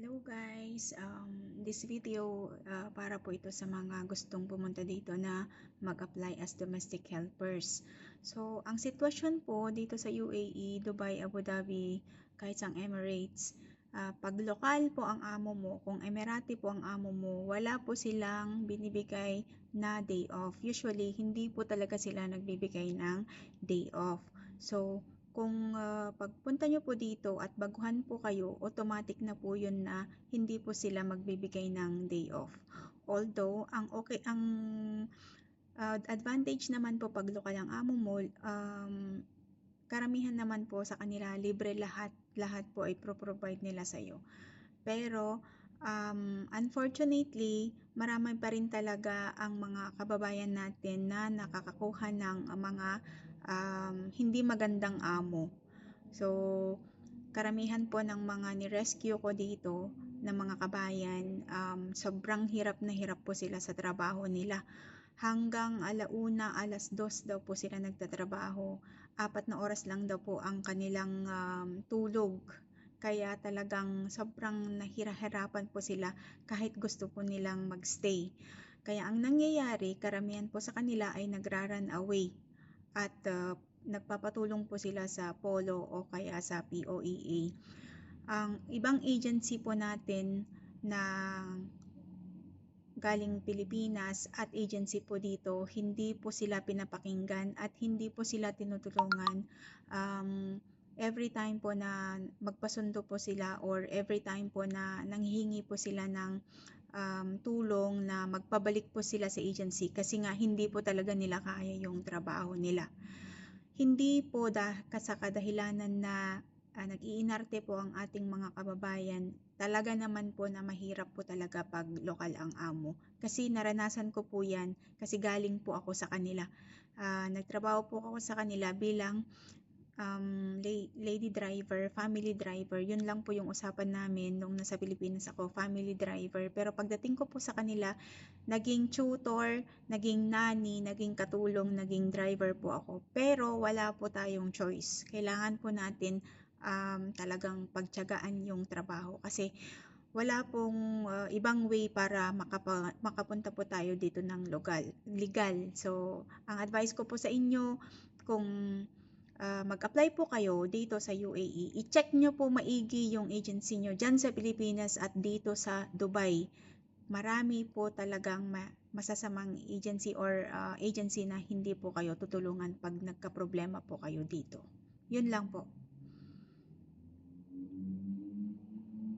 Hello guys, um, this video uh, para po ito sa mga gustong pumunta dito na mag-apply as domestic helpers. So, ang sitwasyon po dito sa UAE, Dubai, Abu Dhabi, kahit sa Emirates, uh, pag lokal po ang amo mo, kung Emirati po ang amo mo, wala po silang binibigay na day off. Usually, hindi po talaga sila nagbibigay ng day off. So, kung uh, pagpunta nyo po dito at baguhan po kayo, automatic na po yun na hindi po sila magbibigay ng day off. Although, ang okay, ang uh, advantage naman po pag local ang amo mo, um, karamihan naman po sa kanila, libre lahat, lahat po ay pro-provide nila sa iyo. Pero, um, unfortunately, marami pa rin talaga ang mga kababayan natin na nakakakuha ng mga um, hindi magandang amo. So, karamihan po ng mga ni-rescue ko dito ng mga kabayan, um, sobrang hirap na hirap po sila sa trabaho nila. Hanggang alauna, alas dos daw po sila nagtatrabaho. Apat na oras lang daw po ang kanilang um, tulog. Kaya talagang sobrang nahirahirapan po sila kahit gusto po nilang magstay. Kaya ang nangyayari, karamihan po sa kanila ay nagra-run away at uh, nagpapatulong po sila sa POLO o kaya sa POEA. Ang ibang agency po natin na galing Pilipinas at agency po dito, hindi po sila pinapakinggan at hindi po sila tinutulungan. Um, every time po na magpasundo po sila or every time po na nanghihingi po sila ng um, tulong na magpabalik po sila sa agency kasi nga hindi po talaga nila kaya yung trabaho nila. Hindi po dah sa kadahilanan na uh, nag-iinarte po ang ating mga kababayan, talaga naman po na mahirap po talaga pag lokal ang amo. Kasi naranasan ko po yan kasi galing po ako sa kanila. Uh, nagtrabaho po ako sa kanila bilang um, lady driver, family driver, yun lang po yung usapan namin nung nasa Pilipinas ako, family driver. Pero pagdating ko po sa kanila, naging tutor, naging nanny, naging katulong, naging driver po ako. Pero wala po tayong choice. Kailangan po natin um, talagang pagtyagaan yung trabaho kasi wala pong uh, ibang way para makapa, makapunta po tayo dito ng legal, legal. So, ang advice ko po sa inyo, kung uh, mag-apply po kayo dito sa UAE, i-check nyo po maigi yung agency nyo dyan sa Pilipinas at dito sa Dubai. Marami po talagang ma- masasamang agency or uh, agency na hindi po kayo tutulungan pag nagka-problema po kayo dito. Yun lang po.